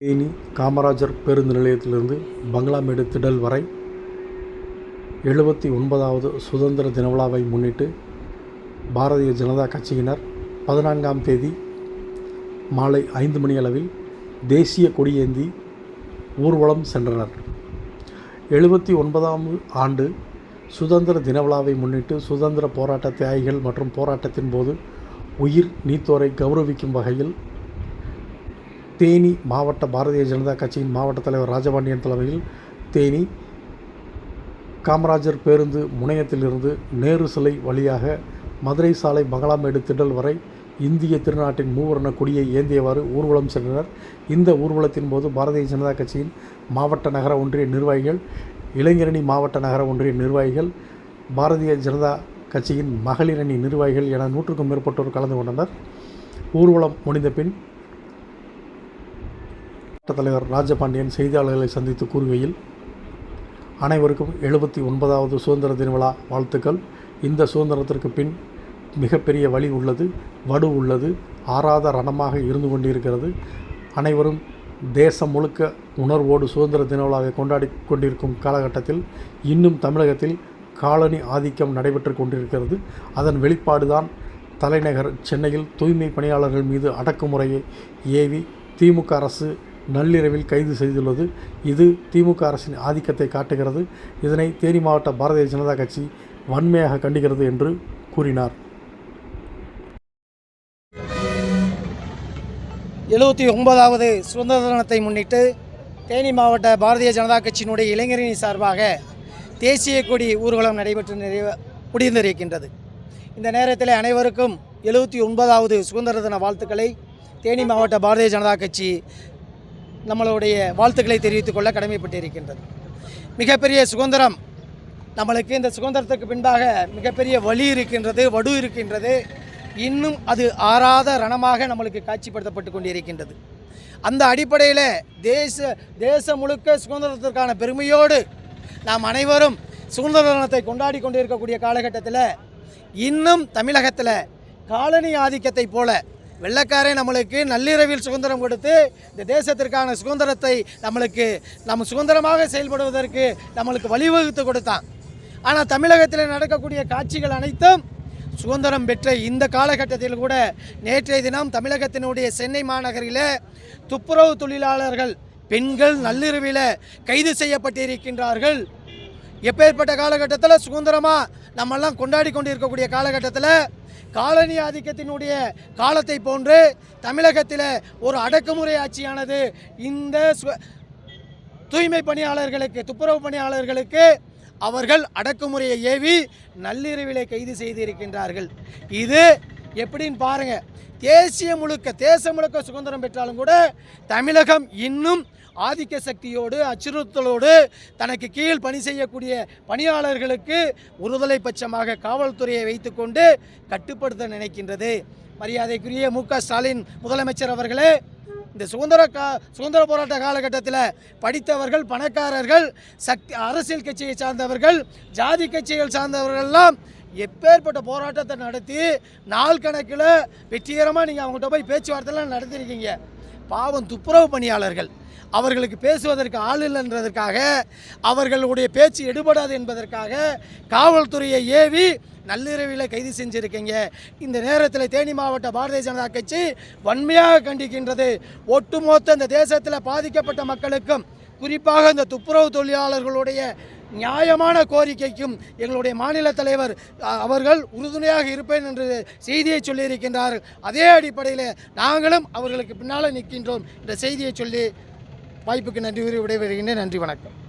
தேனி காமராஜர் பேருந்து நிலையத்திலிருந்து பங்களாமேடு திடல் வரை எழுபத்தி ஒன்பதாவது சுதந்திர தின விழாவை முன்னிட்டு பாரதிய ஜனதா கட்சியினர் பதினான்காம் தேதி மாலை ஐந்து மணி அளவில் தேசிய கொடியேந்தி ஊர்வலம் சென்றனர். எழுபத்தி ஒன்பதாம் ஆண்டு சுதந்திர தின விழாவை முன்னிட்டு சுதந்திர போராட்ட தியாகிகள் மற்றும் போராட்டத்தின் போது உயிர் நீத்தோரை கௌரவிக்கும் வகையில் தேனி மாவட்ட பாரதிய ஜனதா கட்சியின் மாவட்ட தலைவர் ராஜபாண்டியன் தலைமையில் தேனி காமராஜர் பேருந்து முனையத்திலிருந்து நேரு சிலை வழியாக மதுரை சாலை மங்களாமேடு திடல் வரை இந்திய திருநாட்டின் மூவர்ண கொடியை ஏந்தியவாறு ஊர்வலம் சென்றனர். இந்த ஊர்வலத்தின் போது பாரதிய ஜனதா கட்சியின் மாவட்ட நகர ஒன்றிய நிர்வாகிகள் இளைஞரணி மாவட்ட நகர ஒன்றிய நிர்வாகிகள் பாரதிய ஜனதா கட்சியின் மகளிரணி நிர்வாகிகள் என நூற்றுக்கும் மேற்பட்டோர் கலந்து கொண்டனர். ஊர்வலம் முடிந்த பின் தலைவர் ராஜபாண்டியன் செய்தியாளர்களை சந்தித்து கூறுகையில் அனைவருக்கும் எழுபத்தி ஒன்பதாவது சுதந்திர தின விழா வாழ்த்துக்கள். இந்த சுதந்திரத்திற்கு பின் மிகப்பெரிய வழி உள்ளது வடு உள்ளது ஆறாத ரணமாக இருந்து கொண்டிருக்கிறது. அனைவரும் தேசம் முழுக்க உணர்வோடு சுதந்திர தின விழாவை கொண்டாடி கொண்டிருக்கும் காலகட்டத்தில் இன்னும் தமிழகத்தில் காலனி ஆதிக்கம் நடைபெற்று கொண்டிருக்கிறது. அதன் வெளிப்பாடுதான் தலைநகர் சென்னையில் தூய்மை பணியாளர்கள் மீது அடக்குமுறையை ஏவி திமுக அரசு நள்ளிரவில் கைது செய்துள்ளது. இது திமுக அரசின் ஆதிக்கத்தை காட்டுகிறது. இதனை தேனி மாவட்ட பாரதிய ஜனதா கட்சி வன்மையாக கண்டிக்கிறது என்று கூறினார். எழுபத்தி ஒன்பதாவது சுதந்திர தினத்தை முன்னிட்டு தேனி மாவட்ட பாரதிய ஜனதா கட்சியினுடைய இளைஞரணி சார்பாக தேசிய கொடி ஊர்வலம் நடைபெற்று நிறைவ முடிந்திருக்கின்றது. இந்த நேரத்தில் அனைவருக்கும் எழுபத்தி ஒன்பதாவது சுதந்திர தின வாழ்த்துக்களை. தேனி மாவட்ட பாரதிய ஜனதா கட்சி நம்மளுடைய வாழ்த்துக்களை தெரிவித்துக் கொள்ள கடமைப்பட்டிருக்கின்றது. மிகப்பெரிய சுதந்திரம் நம்மளுக்கு இந்த சுதந்திரத்துக்கு பின்பாக மிகப்பெரிய வலி இருக்கின்றது வடு இருக்கின்றது. இன்னும் அது ஆறாத ரணமாக நம்மளுக்கு காட்சிப்படுத்தப்பட்டு கொண்டிருக்கின்றது. அந்த அடிப்படையில் தேச தேசம் முழுக்க சுதந்திரத்திற்கான பெருமையோடு நாம் அனைவரும் சுதந்திர தினத்தை கொண்டாடி கொண்டிருக்கக்கூடிய காலகட்டத்தில் இன்னும் தமிழகத்தில் காலனி ஆதிக்கத்தை போல வெள்ளக்காரன் நம்மளுக்கு நள்ளிரவில் சுதந்திரம் கொடுத்து இந்த தேசத்திற்கான சுதந்திரத்தை நம்மளுக்கு நம்ம சுதந்திரமாக செயல்படுவதற்கு நம்மளுக்கு வழிவகுத்து கொடுத்தான். ஆனால் தமிழகத்தில் நடக்கக்கூடிய காட்சிகள் அனைத்தும் சுதந்திரம் பெற்ற இந்த காலகட்டத்தில் கூட நேற்றைய தினம் தமிழகத்தினுடைய சென்னை மாநகரில் துப்புரவு தொழிலாளர்கள் பெண்கள் நள்ளிரவில் கைது செய்யப்பட்டிருக்கின்றார்கள். எப்பேற்பட்ட காலகட்டத்தில் சுதந்திரமாக நம்மெல்லாம் கொண்டாடி கொண்டு இருக்கக்கூடிய காலகட்டத்தில் காலனி ஆதிக்கத்தினுடைய காலத்தை போன்று தமிழகத்தில் ஒரு அடக்குமுறை ஆட்சியானது இந்த தூய்மை பணியாளர்களுக்கு துப்புரவு பணியாளர்களுக்கு அவர்கள் அடக்குமுறையை ஏவி நள்ளிரவிலே கைது செய்திருக்கின்றார்கள். இது எப்படின்னு பாருங்க. தேசிய முழுக்க தேசம் முழுக்க சுதந்திரம் பெற்றாலும் கூட தமிழகம் இன்னும் ஆதிக்க சக்தியோடு அச்சுறுத்தலோடு தனக்கு கீழ் பணி செய்யக்கூடிய பணியாளர்களுக்கு ஒருதலை பட்சமாக காவல்துறையை வைத்துக்கொண்டு கட்டுப்படுத்த நினைக்கின்றது. மரியாதைக்குரிய மு க ஸ்டாலின் முதலமைச்சர் அவர்களே இந்த சுதந்திர கா சுதந்திர போராட்ட காலகட்டத்தில் படித்தவர்கள் பணக்காரர்கள் சக்தி அரசியல் கட்சியை சார்ந்தவர்கள் ஜாதி கட்சிகள் சார்ந்தவர்கள்லாம் எப்பேற்பட்ட போராட்டத்தை நடத்தி நாள் கணக்கில் வெற்றிகரமாக நீங்கள் அவங்ககிட்ட போய் பேச்சுவார்த்தைலாம் நடத்திருக்கீங்க. பாவம் துப்புரவு பணியாளர்கள். அவர்களுக்கு பேசுவதற்கு ஆள் இல்லைன்றதற்காக அவர்களுடைய பேச்சு எடுபடாது என்பதற்காக காவல்துறையை ஏவி நள்ளிரவில் கைது செஞ்சுருக்கீங்க. இந்த நேரத்தில் தேனி மாவட்ட பாரதிய ஜனதா கட்சி வன்மையாக கண்டிக்கின்றது. ஒட்டுமொத்த இந்த தேசத்தில் பாதிக்கப்பட்ட மக்களுக்கும் குறிப்பாக இந்த துப்புரவு தொழிலாளர்களுடைய நியாயமான கோரிக்கைக்கும் எங்களுடைய மாநில தலைவர் அவர்கள் உறுதுணையாக இருப்பேன் என்று செய்தியை சொல்லியிருக்கின்றார். அதே அடிப்படையில் நாங்களும் அவர்களுக்கு பின்னால் நிற்கின்றோம். என்ற செய்தியை சொல்லி வாய்ப்புக்கு நன்றி கூறி விடைபெறுகின்றேன். நன்றி வணக்கம்.